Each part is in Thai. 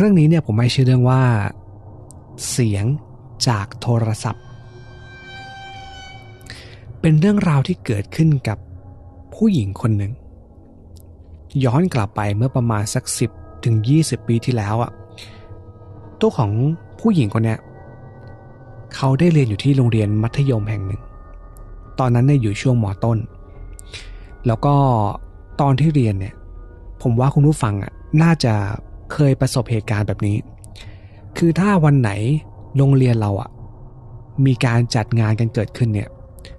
เรื่องนี้เนี่ยผมไม่ชื่อเรื่องว่า เสียงจากโทรศัพท์ เป็นเรื่องราวที่เกิดขึ้นกับผู้หญิงคนหนึ่ง ย้อนกลับไปเมื่อประมาณสักสิบถึง20 ปีที่แล้วอะ่ะตัวของผู้หญิงคนเนี้ยเขาได้เรียนอยู่ที่โรงเรียนมัธยมแห่งหนึ่ง ตอนนั้นเนี่ยอยู่ช่วงมต้น แล้วก็ตอนที่เรียนเนี่ย ผมว่าคุณผู้ฟังอะน่าจะ เคยประสบเหตุการณ์แบบนี้ คือถ้าวันไหนโรงเรียนเราอะมีการจัดงานกันเกิดขึ้นเนี่ย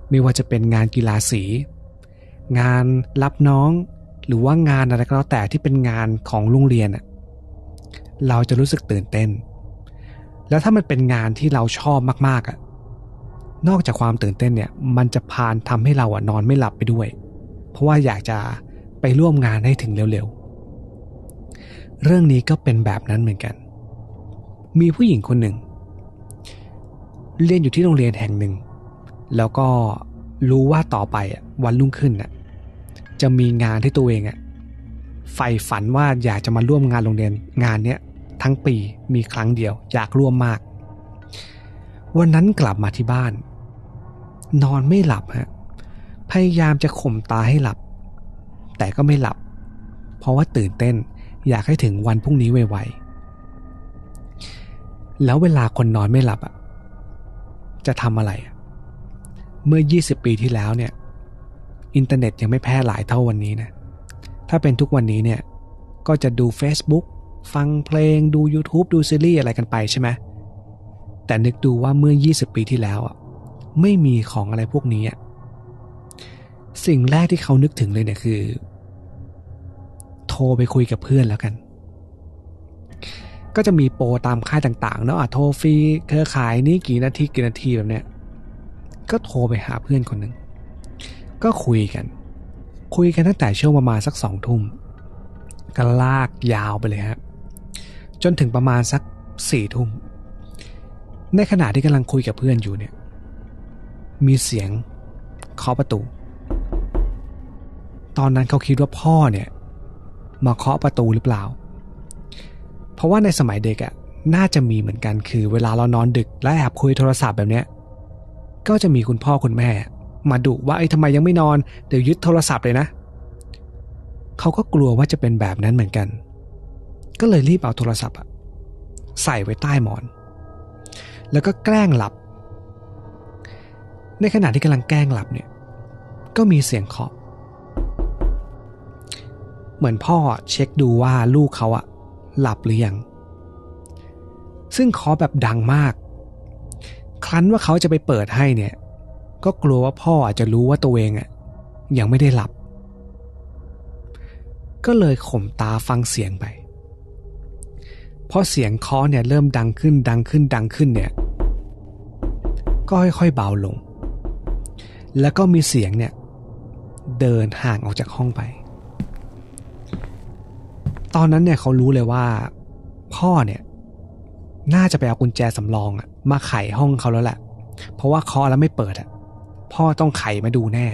ไม่ว่าจะเป็นงานกีฬาสี งานรับน้อง หรือว่างานอะไรก็แล้วแต่ที่เป็นงานของโรงเรียนอะเราจะรู้สึกตื่นเต้น แล้วถ้ามันเป็นงานที่เราชอบมากๆอะนอกจากความตื่นเต้นเนี่ย มันจะพานทำให้เราอะนอนไม่หลับไปด้วย เพราะว่าอยากจะไปร่วมงานให้ถึงเร็วๆ เรื่องนี้ก็เป็นแบบนั้นเหมือนกัน มีผู้หญิงคนหนึ่ง เรียนอยู่ที่โรงเรียนแห่งหนึ่ง แล้วก็รู้ว่าต่อไปวันรุ่งขึ้นน่ะจะมีงานที่ตัวเองอะใฝ่ฝันว่าอยากจะมาร่วมงานโรงเรียนงานเนี้ยทั้งปีมีครั้งเดียว อยากร่วมมาก วันนั้นกลับมาที่บ้าน นอนไม่หลับฮะพยายามจะข่มตาให้หลับ แต่ก็ไม่หลับ เพราะว่าตื่นเต้น อยากให้ถึงวันพรุ่งนี้ไวๆ แล้วเวลาคนนอนไม่หลับอะ จะทำอะไร เมื่อ 20 ปีที่แล้วเนี่ย อินเทอร์เน็ตยังไม่แพร่หลายเท่าวันนี้นะ ถ้าเป็นทุกวันนี้เนี่ย ก็จะดู Facebook ฟังเพลงดู YouTube ดูซีรีส์อะไรกันไปใช่ไหม แต่นึกดูว่าเมื่อ 20 ปีที่แล้วอะ ไม่มีของอะไรพวกนี้อะสิ่งแรกที่เขานึกถึงเลยเนี่ยคือ รไปคุยกับเพื่อนแล้วกัน ก็จะมีโปรตามค่ายต่างๆเนาะอะโทรฟรีเครือข่ายนี้กี่นาทีกี่นาทีแบบเนี้ยก็โทรไปหาเพื่อนคนหนึ่งก็คุยกัน คุยกันตั้งแต่ช่วงประมาณสักสองทุ่มก็ลากยาวไปเลยฮะจนถึงประมาณสักสี่ทุ่มในขณะที่กำลังคุยกับเพื่อนอยู่เนี่ย มีเสียงเคาะประตู ตอนนั้นเขาคิดว่าพ่อเนี่ย มาเคาะประตูหรือเปล่า เพราะว่าในสมัยเด็กอะ่ะน่าจะมีเหมือนกันคือ เวลาเรานอนดึกและแอบคุยโทรศัพท์แบบเนี้ยก็จะมีคุณพ่อคุณแม่ มาดุว่าไอ้ทำไมยังไม่นอนเดี๋ยวยึดโทรศัพท์เลยนะ เขาก็กลัวว่าจะเป็นแบบนั้นเหมือนกัน ก็เลยรีบเอาโทรศัพท์อะใส่ไว้ใต้หมอน แล้วก็แกล้งหลับ ในขณะที่กำลังแกล้งหลับเนี่ย ก็มีเสียงเคาะ เหมือนพ่อเช็คดูว่าลูกเขาอะหลับหรือยัง ซึ่งเคาะแบบดังมาก ครั้นว่าเขาจะไปเปิดให้เนี่ย ก็กลัวว่าพ่ออาจจะรู้ว่าตัวเองอะยังไม่ได้หลับ ก็เลยข่มตาฟังเสียงไป เพอเสียงเคาะเนี่ยเริ่มดังขึ้นดังขึ้นดังขึ้นเนี่ย ก็ค่อยๆเบาลง แล้วก็มีเสียงเนี่ย เดินห่างออกจากห้องไป ตอนนั้นเนี่ยเขารู้เลยว่า พ่อเนี่ยน่าจะไปเอากุญแจสำรองอะมาไขห้องเขาแล้วแหละ เพราะว่าเคาะแล้วไม่เปิดอะพ่อต้องไขมาดูแน่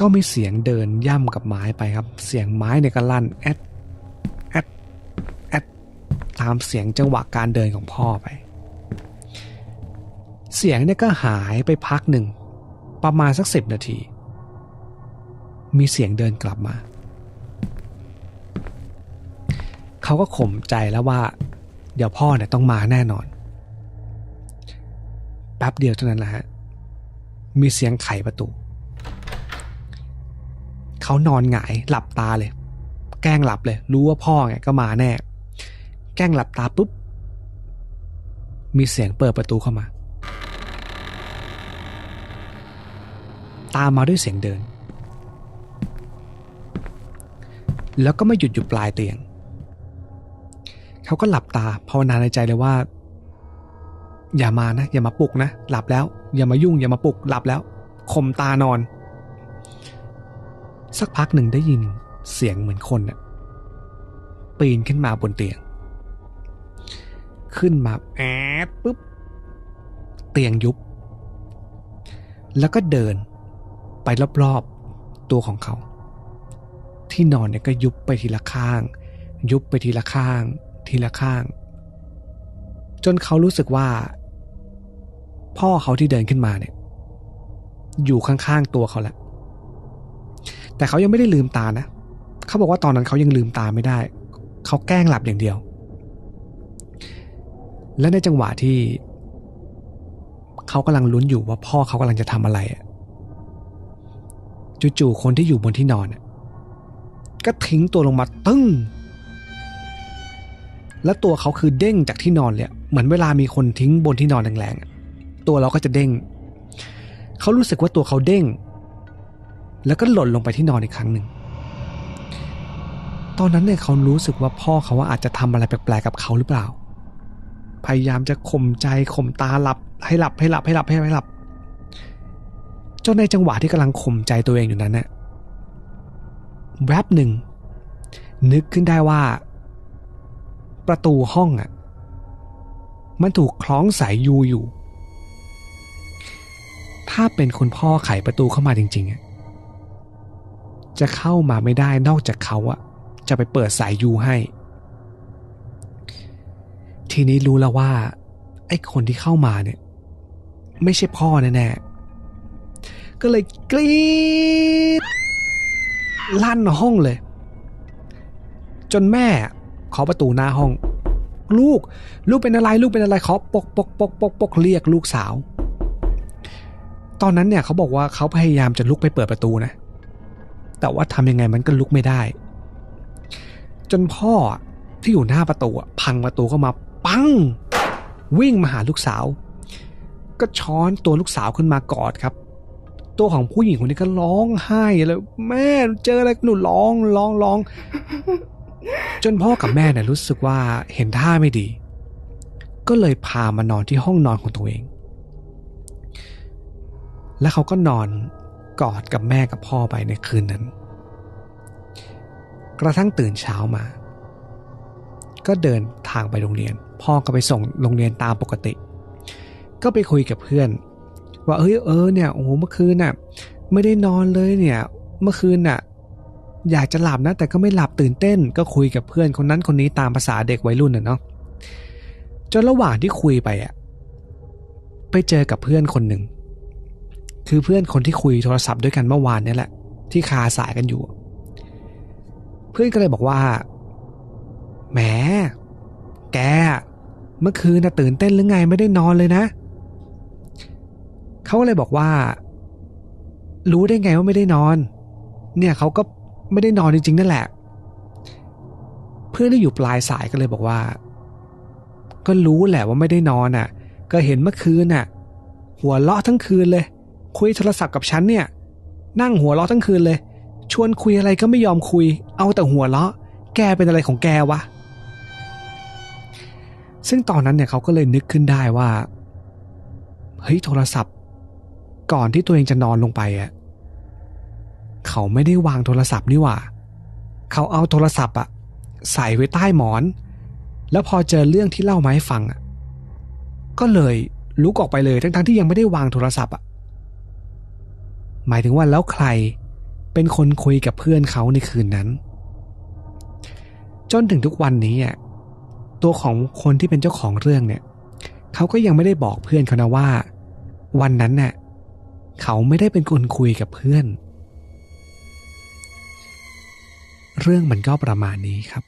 ก็มีเสียงเดินย่ำกับไม้ไปครับ เสียงไม้เนี่ยก็ลั่นแอดแอดแอดตามเสียงจังหวะการเดินของพ่อไป เสียงเนี่ยก็หายไปพักหนึ่ง ประมาณสักสิบนาที มีเสียงเดินกลับมา เขาก็ข่มใจแล้วว่า เดี๋ยวพ่อเนี่ยต้องมาแน่นอน แป๊บเดียวเท่านั้นแหละฮะ มีเสียงไขประตู เขานอนหงายหลับตาเลย แกล้งหลับเลย รู้ว่าพ่อไงก็มาแน่ แกล้งหลับตาปุ๊บ มีเสียงเปิดประตูเข้ามา ตามมาด้วยเสียงเดินแล้วก็ไม่หยุดอยู่ปลายเตียง เขาก็หลับตาภาวนาในใจเลยว่า อย่ามานะ อย่ามาปลุกนะ หลับแล้ว อย่ามายุ่ง อย่ามาปลุกหลับแล้วข่มตานอน สักพักหนึ่งได้ยินเสียงเหมือนคนน่ะปีนขึ้นมาบนเตียง ขึ้นมาแอดปุ๊บ เตียงยุบ แล้วก็เดินไปรอบๆตัวของเขา ที่นอนเนี่ยก็ยุบไปทีละข้าง ยุบไปทีละข้าง ทีละข้าง จนเขารู้สึกว่า พ่อเขาที่เดินขึ้นมาเนี่ย อยู่ข้างๆตัวเขาแหละแต่เขายังไม่ได้ลืมตานะเขาบอกว่าตอนนั้นเขายังลืมตาไม่ได้ เขาแกล้งหลับอย่างเดียว และในจังหวะที่ เขากำลังลุ้นอยู่ว่าพ่อเขากำลังจะทำอะไรจู่ๆคนที่อยู่บนที่นอนก็ทิ้งตัวลงมาตึ้ง และตัวเขาคือเด้งจากที่นอนเลยเหมือนเวลามีคนทิ้งบนที่นอนแรงๆตัวเราก็จะเด้ง เขารู้สึกว่าตัวเขาเด้ง แล้วก็หล่นลงไปที่นอนอีกครั้งหนึ่งตอนนั้นเนี่ยเขารู้สึกว่าพ่อเขาว่าอาจจะทำอะไรแปลกๆกับเขาหรือเปล่า พยายามจะข่มใจข่มตาหลับให้หลับให้หลับให้หลับให้หลับจนในจังหวะที่กำลังข่มใจตัวเองอยู่นั้นเนี่ยแวบหนึ่งนึกขึ้นได้ว่า ประตูห้องอะ มันถูกคล้องสายยูอยู่ ถ้าเป็นคุณพ่อไขประตูเข้ามาจริงๆอะจะเข้ามาไม่ได้นอกจากเขาอะ จะไปเปิดสายยูให้ ทีนี้รู้แล้วว่า ไอ้คนที่เข้ามาเนี่ย ไม่ใช่พ่อแน่ๆก็เลยกรี๊ดลั่นห้องเลย จนแม่ ขอประตูหน้าห้อง ลูก ลูกเป็นอะไรลูกเป็นอะไรขอปกปกปกปกปกเรียกลูกสาว ตอนนั้นเนี่ยเขาบอกว่าเขาพยายามจะลุกไปเปิดประตูนะ แต่ว่าทำยังไงมันก็ลุกไม่ได้ จนพ่อที่อยู่หน้าประตูพังประตูเข้ามาปัง วิ่งมาหาลูกสาว ก็ช้อนตัวลูกสาวขึ้นมากอดครับตัวของผู้หญิงคนนี้ก็ร้องไห้เลยแม่เจออะไรหนูร้องร้องร้อง จนพ่อกับแม่เนี่ยรู้สึกว่าเห็นท่าไม่ดี ก็เลยพามานอนที่ห้องนอนของตัวเอง และเขาก็นอนกอดกับแม่กับพ่อไปในคืนนั้น กระทั่งตื่นเช้ามา ก็เดินทางไปโรงเรียน พ่อก็ไปส่งโรงเรียนตามปกติ ก็ไปคุยกับเพื่อน ว่าเอ้ยเออเนี่ยโอ้โหเมื่อคืนน่ะ ไม่ได้นอนเลยเนี่ย เมื่อคืนน่ะ อยากจะหลับนะแต่ก็ไม่หลับตื่นเต้น ก็คุยกับเพื่อนคนนั้นคนนี้ตามภาษาเด็กวัยรุ่นน่ะเนาะจนระหว่างที่คุยไปอะไปเจอกับเพื่อนคนหนึ่ง คือเพื่อนคนที่คุยโทรศัพท์ด้วยกันเมื่อวานนี่แหละ ที่คาสายกันอยู่ เพื่อนก็เลยบอกว่าแหมแกเมื่อคืนนะตื่นเต้นหรือไงไม่ได้นอนเลยนะเขาก็เลยบอกว่า รู้ได้ไงว่าไม่ได้นอน เนี่ยเขาก็ ไม่ได้นอนจริงๆนั่นแหละ เพื่อนที่อยู่ปลายสายก็เลยบอกว่า ก็รู้แหละว่าไม่ได้นอนอะ ก็เห็นเมื่อคืนน่ะ หัวเราะทั้งคืนเลย คุยโทรศัพท์กับฉันเนี่ย นั่งหัวเราะทั้งคืนเลย ชวนคุยอะไรก็ไม่ยอมคุย เอาแต่หัวเราะ แกเป็นอะไรของแกวะซึ่งตอนนั้นเนี่ยเขาก็เลยนึกขึ้นได้ว่า เฮ้ยโทรศัพท์ ก่อนที่ตัวเองจะนอนลงไปอะ เขาไม่ได้วางโทรศัพท์นี่หว่า เขาเอาโทรศัพท์อะใส่ไว้ใต้หมอน แล้วพอเจอเรื่องที่เล่ามาให้ฟังอะก็เลยลุกออกไปเลยทั้งๆที่ยังไม่ได้วางโทรศัพท์อะหมายถึงว่าแล้วใครเป็นคนคุยกับเพื่อนเขาในคืนนั้น จนถึงทุกวันนี้อะตัวของคนที่เป็นเจ้าของเรื่องเนี่ยเขาก็ยังไม่ได้บอกเพื่อนเขานะว่า วันนั้นน่ะเขาไม่ได้เป็นคนคุยกับเพื่อน เรื่องมันก็ประมาณนี้ครับ